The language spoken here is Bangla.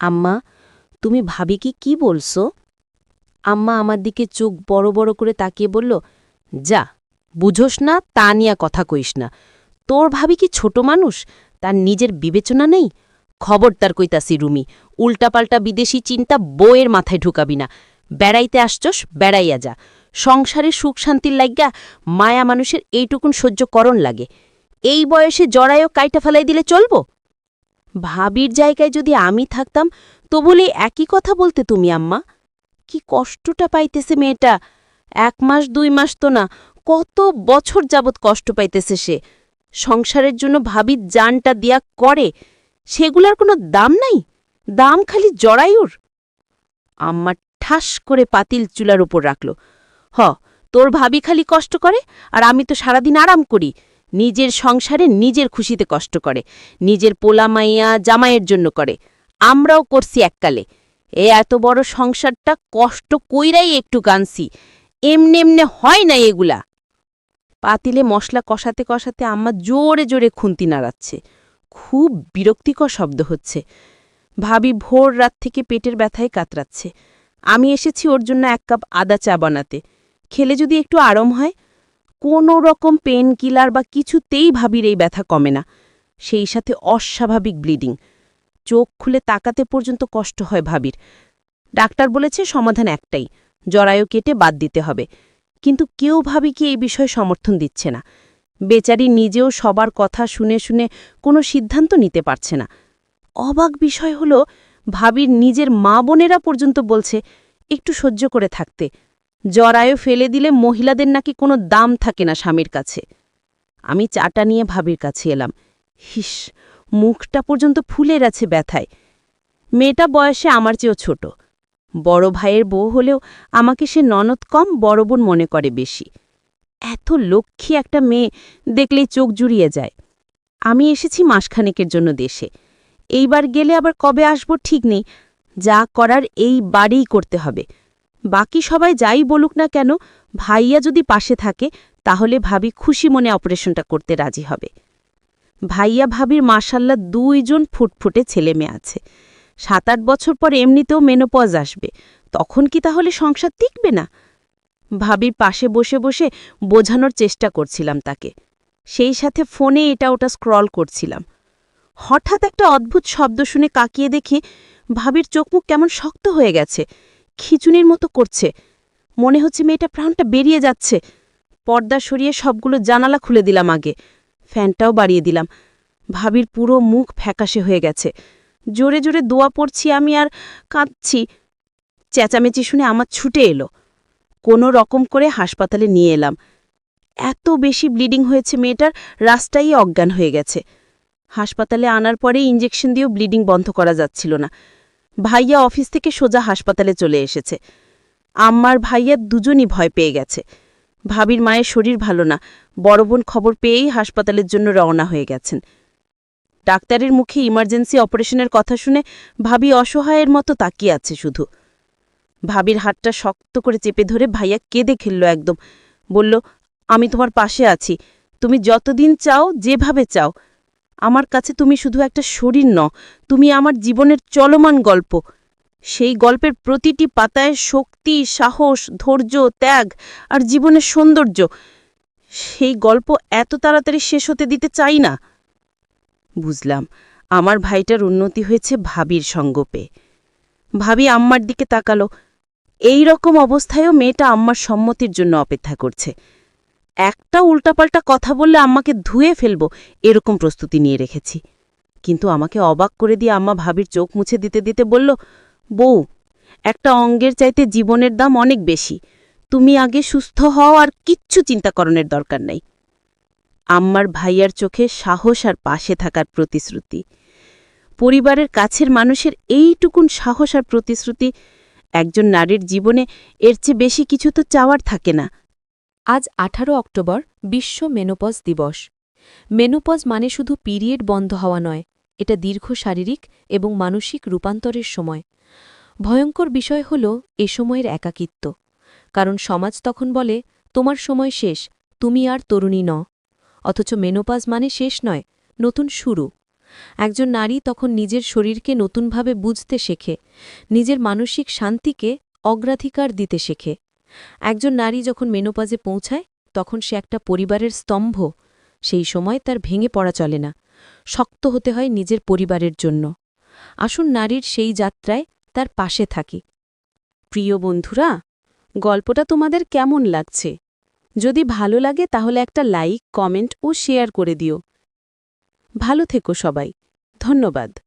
আম্মা, তুমি ভাবি কি কি বলছো? আম্মা আমার দিকে চোখ বড় বড় করে তাকিয়ে বলল, যা, বুঝোস না, তা নিয়ে কথা কইস না। তোর ভাবি কি ছোট মানুষ? তার নিজের বিবেচনা নেই? খবরদার কইতাসি রুমি, উল্টাপাল্টা বিদেশি চিন্তা বইয়ের মাথায় ঢুকাবি না। বেড়াইতে আসছস, বেড়াইয়া যা। সংসারে সুখ শান্তির লাগ্যা মায়া মানুষের এইটুকুন সহ্য করণ লাগে। এই বয়সে জড়ায়ও কাইটা ফেলাই দিলে চলব? ভাবির জায়গায় যদি আমি থাকতাম, তো বলে একই কথা বলতে তুমি, আম্মা। কি কষ্টটা পাইতেছে মেয়েটা। এক মাস, দুই মাস তো না, কত বছর যাবৎ কষ্ট পাইতেছে সে। সংসারের জন্য ভাবির জানটা দিয়া করে, সেগুলার কোনো দাম নাই, দাম খালি জড়ায়ুর আম্মা ঠাস করে পাতিল চুলার উপর রাখল। হ, তোর ভাবি খালি কষ্ট করে, আর আমি তো সারাদিন আরাম করি। নিজের সংসারে নিজের খুশিতে কষ্ট করে, নিজের পোলা মাইয়া জামাইয়ের জন্য করে। আমরাও করছি এককালে। এ এত বড় সংসারটা কষ্ট কইরাই একটু গানছি। এমনে এমনে হয় না এগুলা। পাতিলে মশলা কষাতে কষাতে আম্মা জোরে জোরে খুন্তি নাড়াচ্ছে। খুব বিরক্তিকর শব্দ হচ্ছে। ভাবি ভোর রাত থেকে পেটের ব্যথায় কাতরাচ্ছে। আমি এসেছি ওর জন্য এক কাপ আদা চা বানাতে। খেলে যদি একটু আরাম হয় কোনো রকম পেন কিলার বা কিছুতেই ভাবির এই ব্যথা কমে না। সেই সাথে অস্বাভাবিক ব্লিডিং। চোখ খুলে তাকাতে পর্যন্ত কষ্ট হয় ভাবির। ডাক্তার বলেছে সমাধান একটাই, জরায়ু কেটে বাদ দিতে হবে। কিন্তু কেউ ভাবিকে এই বিষয়ে সমর্থন দিচ্ছে না। বেচারি নিজেও সবার কথা শুনে শুনে কোনো সিদ্ধান্ত নিতে পারছে না। অবাক বিষয় হল, ভাবির নিজের মা বোনেরা পর্যন্ত বলছে, একটু সহ্য করে থাকতে। জরায়ু ফেলে দিলে মহিলাদের নাকি কোনো দাম থাকে না স্বামীর কাছে। আমি চাটা নিয়ে ভাবির কাছে এলাম। হিস, মুখটা পর্যন্ত ফুলের আছে ব্যথায়। মেয়েটা বয়সে আমার চেয়েও ছোট। বড় ভাইয়ের বউ হলেও আমাকে সে ননদ কম, বড় বোন মনে করে বেশি। এত লক্ষ্মী একটা মেয়ে দেখলেই চোখ জুড়িয়ে যায়। আমি এসেছি মাসখানেকের জন্য দেশে। এইবার গেলে আবার কবে আসব ঠিক নেই। যা করার এই বাড়িই করতে হবে। বাকি সবাই যাই বলুক না কেন, ভাইয়া যদি পাশে থাকে, তাহলে ভাবি খুশি মনে অপারেশনটা করতে রাজি হবে। ভাইয়া ভাবির মাসাল্লা দুইজন ফুটফুটে ছেলে মেয়ে আছে। সাত আট বছর পর এমনিতেও মেনোপজ আসবে। তখন কি তাহলে সংসার টিকবে না? ভাবির পাশে বসে বসে বোঝানোর চেষ্টা করছিলাম তাকে। সেই সাথে ফোনে এটা ওটা স্ক্রল করছিলাম। হঠাৎ একটা অদ্ভুত শব্দ শুনে কাকিয়ে দেখি ভাবির চোখমুখ কেমন শক্ত হয়ে গেছে। খিচুনির মতো করছে। মনে হচ্ছে মেয়েটা প্রাণটা বেরিয়ে যাচ্ছে। পর্দা সরিয়ে সবগুলো জানালা খুলে দিলাম আগে। ফ্যানটাও বাড়িয়ে দিলাম। ভাবির পুরো মুখ ফ্যাকাশে হয়ে গেছে। জোরে জোরে দোয়া পড়ছি আমি আর কাঁদছি। চেঁচামেচি শুনে আমার ছুটে এলো। কোনো রকম করে হাসপাতালে নিয়ে এলাম। এত বেশি ব্লিডিং হয়েছে মেয়েটার রাস্তাই অজ্ঞান হয়ে গেছে। হাসপাতালে আনার পরে ইঞ্জেকশন দিয়েও ব্লিডিং বন্ধ করা যাচ্ছিল না। ভাইয়া অফিস থেকে সোজা হাসপাতালে চলে এসেছে। আম্মার ভাইয়া দুজনই ভয় পেয়ে গেছে। ভাবির মায়ের শরীর ভালো না। বড় বোন খবর পেয়েই হাসপাতালের জন্য রওনা হয়ে গেছেন। ডাক্তারের মুখে ইমার্জেন্সি অপারেশনের কথা শুনে ভাবি অসহায়ের মতো তাকিয়ে আছে শুধু। ভাবির হাতটা শক্ত করে চেপে ধরে ভাইয়া কেঁদে খেলল একদম। বলল, আমি তোমার পাশে আছি। তুমি যতদিন চাও, যেভাবে চাও। আমার কাছে তুমি শুধু একটা শরীর ন তুমি আমার জীবনের চলমান গল্প। সেই গল্পের প্রতিটি পাতায় শক্তি, সাহস, ধৈর্য, ত্যাগ আর জীবনের সৌন্দর্য। সেই গল্প এত তাড়াতাড়ি শেষ হতে দিতে চাই না। বুঝলাম, আমার ভাইটার উন্নতি হয়েছে ভাবির সঙ্গপে। ভাবি আম্মার দিকে তাকালো। এই রকম অবস্থায়ও মেয়েটা আম্মার সম্মতির জন্য অপেক্ষা করছে। একটা উল্টাপাল্টা কথা বললে আম্মাকে ধুয়ে ফেলব, এরকম প্রস্তুতি নিয়ে রেখেছি। কিন্তু আমাকে অবাক করে দিয়ে আম্মা ভাবির চোখ মুছে দিতে দিতে বলল, বউ, একটা অঙ্গের চাইতে জীবনের দাম অনেক বেশি। তুমি আগে সুস্থ হও আর কিচ্ছু চিন্তাকরণের দরকার নেই। আম্মার ভাইয়ার চোখে সাহস আর পাশে থাকার প্রতিশ্রুতি। পরিবারের কাছের মানুষের এইটুকুন সাহস আর প্রতিশ্রুতি, একজন নারীর জীবনে এর চেয়ে বেশি কিছু তো চাওয়ার থাকে না। আজ আঠারো অক্টোবর, বিশ্ব মেনোপজ দিবস। মেনোপজ মানে শুধু পিরিয়ড বন্ধ হওয়া নয়, এটা দীর্ঘ শারীরিক এবং মানসিক রূপান্তরের সময়। ভয়ঙ্কর বিষয় হল এ সময়ের একাকিত্ব। কারণ সমাজ তখন বলে, তোমার সময় শেষ, তুমি আর তরুণী ন অথচ মেনোপাজ মানে শেষ নয়, নতুন শুরু। একজন নারী তখন নিজের শরীরকে নতুনভাবে বুঝতে শেখে, নিজের মানসিক শান্তিকে অগ্রাধিকার দিতে শেখে। একজন নারী যখন মেনোপাজে পৌঁছায়, তখন সে একটা পরিবারের স্তম্ভ। সেই সময় তার ভেঙে পড়া চলে না। শক্ত হতে হয় নিজের পরিবারের জন্য। আসুন নারীর সেই যাত্রায় তার পাশে থাকি। প্রিয় বন্ধুরা, গল্পটা তোমাদের কেমন লাগছে? যদি ভালো লাগে, তাহলে একটা লাইক, কমেন্ট ও শেয়ার করে দিও। ভালো থেকো সবাই। ধন্যবাদ।